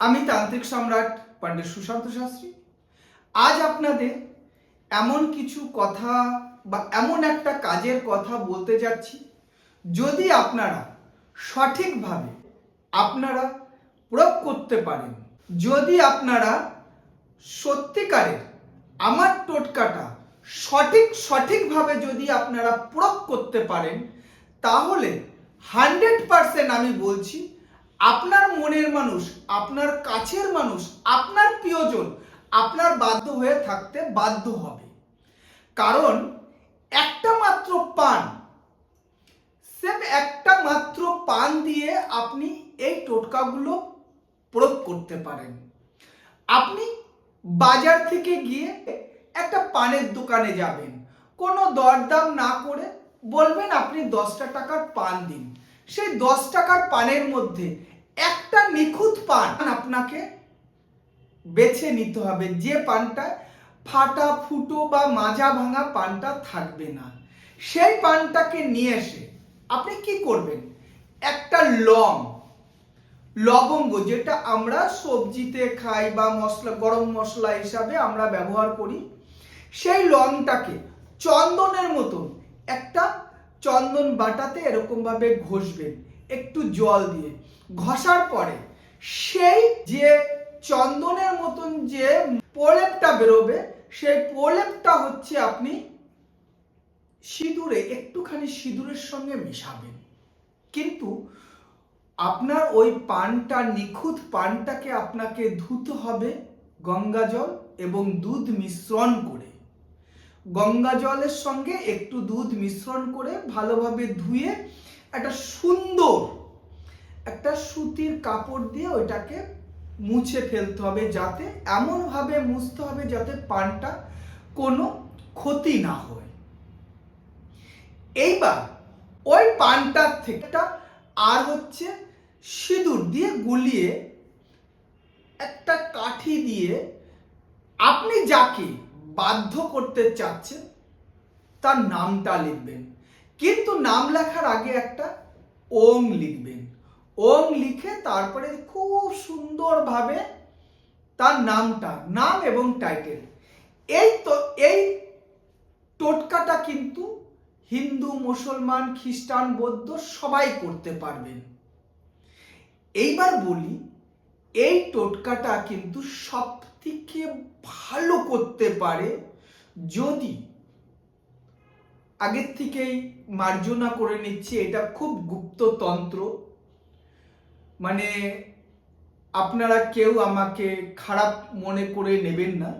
আমি তান্ত্রিক সম্রাট পণ্ডিত সুশান্ত শাস্ত্রী। আজ আপনাদের এমন কিছু কথা বা এমন একটা কাজের কথা বলতে যাচ্ছি, যদি আপনারা সঠিকভাবে আপনারা প্রয়োগ করতে পারেন। যদি আপনারা সত্যিকারের আমার টোটকাটা সঠিক, সঠিকভাবে যদি আপনারা প্রয়োগ করতে পারেন, তাহলে হান্ড্রেড পারসেন্ট আমি বলছি আপনার মনের মানুষ, আপনার কাছের মানুষ, আপনার প্রিয়জন, আপনার বাধ্য হয়ে থাকতে বাধ্য হবে। কারণ একটা মাত্র পান, সেম একটা মাত্র পান দিয়ে আপনি এই টোটকাগুলো প্রয়োগ করতে পারেন। আপনি বাজার থেকে গিয়ে একটা পানের দোকানে যাবেন। কোনো দরদাম না করে বলবেন, আপনি দশটা টাকার পান দিন। সেই দশ টাকার পানের মধ্যে একটা নিখুঁত পান আপনাকে বেছে নিতে হবে। যে পানটা ফাটা, ফুটো বা মাজা ভাঙা পানটা থাকবে না। সেই পানটাকে নিয়ে এসে আপনি কি করবেন? একটা লং, লবঙ্গ যেটা আমরা সবজিতে খাই বা মশলা, গরম মশলা হিসাবে আমরা ব্যবহার করি, সেই লংটাকে চন্দনের মতন একটা চন্দন বাটাতে এরকম ভাবে ঘষবেন, একটু জল দিয়ে। ঘষার পরে সেই যে চন্দনের মতন যে প্রলেপটা বেরোবে, সেই প্রলেপটা হচ্ছে আপনি সিঁদুরে, একটুখানি সিঁদুরের সঙ্গে মেশাবেন। কিন্তু আপনার ওই পানটা, নিখুঁত পানটাকে আপনাকে ধুতে হবে গঙ্গা জল এবং দুধ মিশ্রণ করে। গঙ্গা জলের সঙ্গে একটু দুধ মিশ্রণ করে ভালোভাবে ধুয়ে একটা সুন্দর একটা সুতির কাপড় দিয়ে ওইটাকে মুছে ফেলতে হবে যাতে এমনভাবে মুছতে হবে যাতে পানটা কোনো ক্ষতি না হয়। এইবার ওই পানটার থেকে আর হচ্ছে সিঁদুর দিয়ে গুলিয়ে একটা কাঠি দিয়ে আপনি যাকে বাধ্য করতে চাচ্ছেন, তার নামটা লিখবেন। কিন্তু নাম লেখার আগে একটা ওং লিখবেন। ওং লিখে তারপরে খুব সুন্দরভাবে তার নামটা, নাম এবং টাইটেল এই তো, এই টোটকাটা কিন্তু হিন্দু, মুসলমান, খ্রিস্টান, বৌদ্ধ সবাই করতে পারবেন। এইবার বলি, এই টোটকাটা কিন্তু সব থেকে ভালো করতে পারে যদি আগের থেকেই মার্জনা করে নিচ্ছে, এটা খুব গুপ্ততন্ত্র মানে আপনারা কেউ আমাকে খারাপ মনে করে নেবেন না।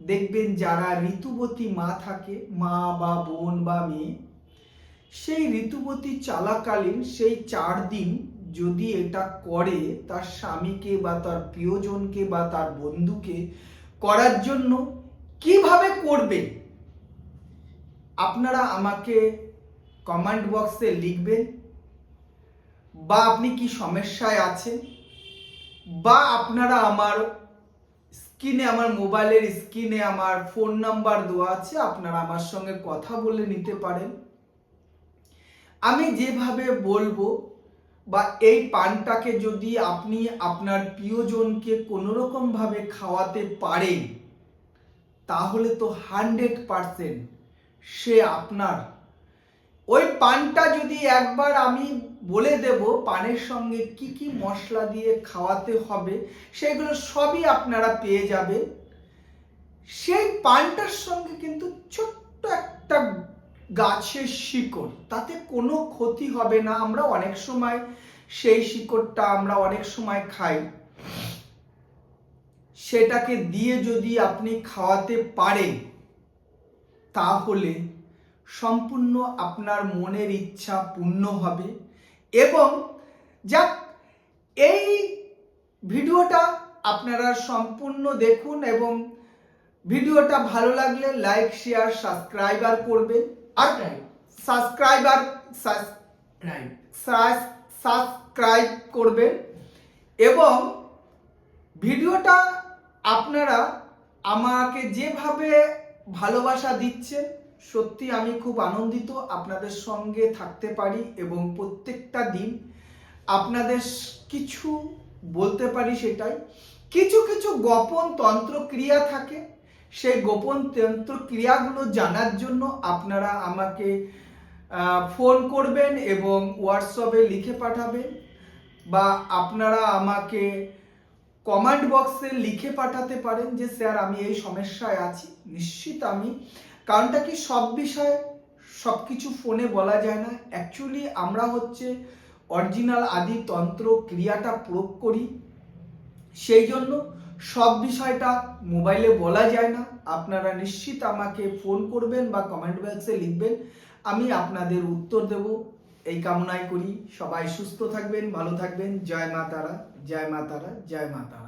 দেখবেন যারা ঋতুবতী মা থাকে, মা বা বোন বা মেয়ে, সেই ঋতুবতী চালাকালীন সেই চার দিন যদি এটা করে তার স্বামীকে বা তার প্রিয়জনকে বা তার বন্ধুকে করার জন্য কীভাবে করবে? আপনারা আমাকে কমেন্ট বক্সে লিখবেন। বা আপনি কি সমস্যায় আছেন? বা আপনারা আমার স্ক্রিনে, আমার মোবাইলের স্ক্রিনে আমার ফোন নাম্বার দেওয়া আছে, আপনারা আমার সঙ্গে কথা বলে নিতে পারেন। আমি যেভাবে বলব বা এই পানটাকে যদি আপনি আপনার প্রিয়জনকে কোনোরকম ভাবে খাওয়াতে পারেন, তাহলে তো হান্ড্রেড পারসেন্ট সে আপনার। ওই পানটা যদি একবার আমি বলে দেব, পানের সঙ্গে কি কি মশলা দিয়ে খাওয়াতে হবে, সেগুলো সবই আপনারা পেয়ে যাবেন। সেই পানটার সঙ্গে কিন্তু ছোট্ট একটা গাছের শিকড়, তাতে কোনো ক্ষতি হবে না। আমরা অনেক সময় সেই শিকড়টা আমরা অনেক সময় খাই। সেটাকে দিয়ে যদি আপনি খাওয়াতে পারেন, তাহলে সম্পূর্ণ আপনার মনের ইচ্ছা পূর্ণ হবে। এবং যাক, এই ভিডিওটা আপনারা সম্পূর্ণ দেখুন এবং ভিডিওটা ভালো লাগলে লাইক, শেয়ার সাবস্ক্রাইবার করবেন। আর সাবস্ক্রাইবার সাবস্ক্রাইব করবেন। এবং ভিডিওটা আপনারা আমাকে যেভাবে ভালোবাসা দিচ্ছেন, সত্যি আমি খুব আনন্দিত আপনাদের সঙ্গে থাকতে পারি এবং প্রত্যেকটা দিন আপনাদের কিছু বলতে পারি সেটাই। কিছু কিছু গোপন তন্ত্র ক্রিয়া থাকে। সেই গোপন তন্ত্র ক্রিয়াগুলো জানার জন্য আপনারা আমাকে ফোন করবেন এবং হোয়াটসঅ্যাপে লিখে পাঠাবেন বা আপনারা আমাকে কমেন্ট বক্সে লিখে পাঠাতে পারেন যে, স্যার, আমি এই সমস্যায় আছি। নিশ্চিত আমি। কারণটা কি, সব বিষয়ে সব কিছু ফোনে বলা যায় না। অ্যাকচুয়ালি আমরা হচ্ছে অরিজিনাল আদি তন্ত্র ক্রিয়াটা প্রয়োগ করি। সেই জন্য সব বিষয়টা মোবাইলে বলা যায় না। আপনারা নিশ্চিত আমাকে ফোন করবেন বা কমেন্ট বক্সে লিখবেন। আমি আপনাদের উত্তর দেব। এই কামনায় করি। সবাই সুস্থ থাকবেন, ভালো থাকবেন। জয় মা তারা, জয় মা তারা, জয় মা তারা।